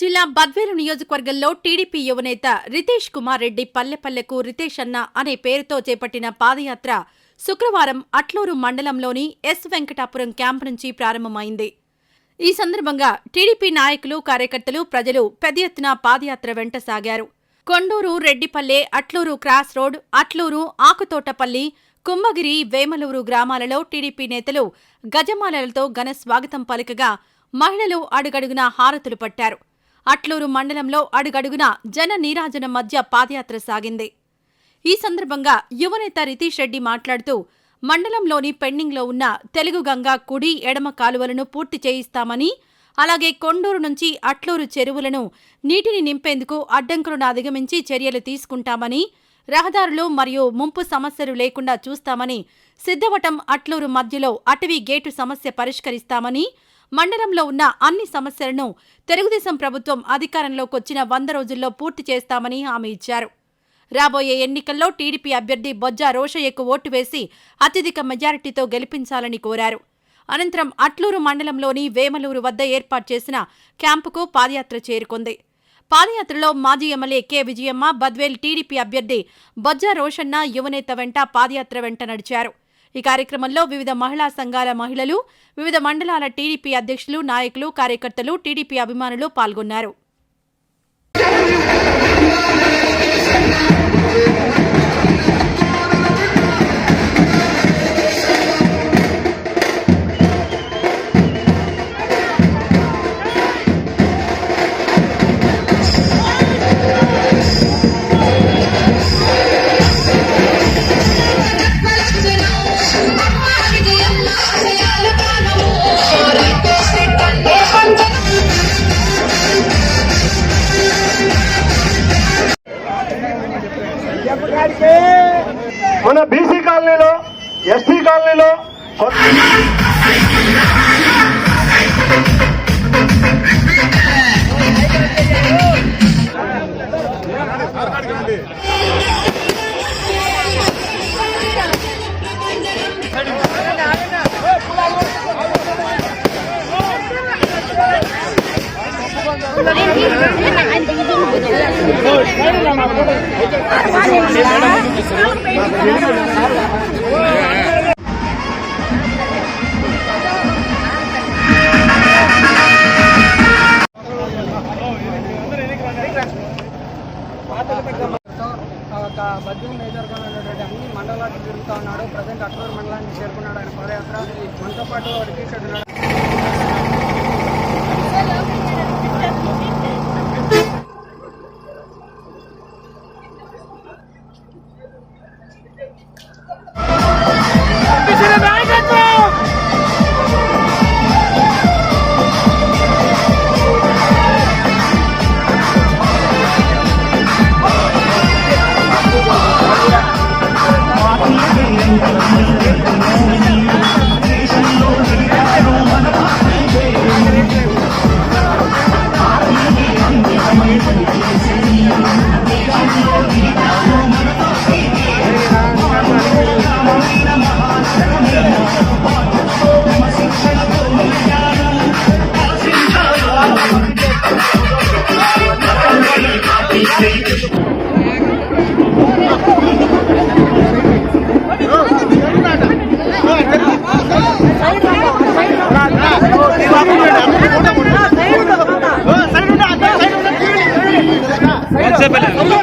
జిల్లా బద్వేలు నియోజకవర్గంలో టీడీపీ యువనేత రితేష్ కుమార్ రెడ్డి పల్లెపల్లెకు రితేష్ అన్న అనే పేరుతో చేపట్టిన పాదయాత్ర శుక్రవారం అట్లూరు మండలంలోని ఎస్ వెంకటాపురం క్యాంపు నుంచి ప్రారంభమైంది. ఈ సందర్భంగా టీడీపీ నాయకులు కార్యకర్తలు ప్రజలు పెద్ద ఎత్తున పాదయాత్ర వెంట సాగారు. కొండూరు రెడ్డిపల్లె అట్లూరు క్రాస్ రోడ్ అట్లూరు ఆకుతోటపల్లి కుంభగిరి వేమలూరు గ్రామాలలో టీడీపీ నేతలు గజమాలలతో ఘన స్వాగతం పలుకగా మహిళలు అడుగడుగునా హారతులు పట్టారు. అట్లూరు మండలంలో అడుగడుగున జన నీరాజనం మధ్య పాదయాత్ర సాగింది. ఈ సందర్భంగా యువనేత రితీష్ రెడ్డి మాట్లాడుతూ మండలంలోని పెండింగ్లో ఉన్న తెలుగు గంగా కుడి ఎడమ కాలువలను పూర్తి చేయిస్తామని అలాగే కొండూరు నుంచి అట్లూరు చెరువులను నీటిని నింపేందుకు అడ్డంకులను అధిగమించి చర్యలు తీసుకుంటామని రహదారులు మరియు ముంపు సమస్యలు లేకుండా చూస్తామని సిద్ధవటం అట్లూరు మధ్యలో అటవీ గేటు సమస్య పరిష్కరిస్తామని మండలంలో ఉన్న అన్ని సమస్యలను తెలుగుదేశం ప్రభుత్వం అధికారంలోకి వచ్చిన వంద రోజుల్లో పూర్తి చేస్తామని హామీ ఇచ్చారు. రాబోయే ఎన్నికల్లో టీడీపీ అభ్యర్థి బొజ్జా రోషయ్యకు ఓటు వేసి అత్యధిక మెజారిటీతో గెలిపించాలని కోరారు. అనంతరం అట్లూరు మండలంలోని వేమలూరు వద్ద ఏర్పాటు చేసిన క్యాంపుకు పాదయాత్ర చేరుకుంది. పాదయాత్రలో మాజీ MLA K. Vijayamma Badvel TDP అభ్యర్థి బొజ్జా రోషన్న యువనేత వెంట పాదయాత్ర వెంట నడిచారు. ఈ కార్యక్రమంలో వివిధ మహిళా సంఘాల మహిళలు వివిధ మండలాల టీడీపీ అధ్యక్షులు నాయకులు కార్యకర్తలు టీడీపీ అభిమానులు పాల్గొన్నారు. নিল Thank you. బద్యం నియోజకవర్గంలో ఉన్నటువంటి అన్ని మండలాలకు తిరుగుతూ ఉన్నాడు. ప్రజెంట్ అక్టోబర్ మండలానికి చేరుకున్నాడు ఆయన పాదయాత్ర. మనతో పాటు రితీష్ రెడ్డి ఉన్నాడు. Gracias.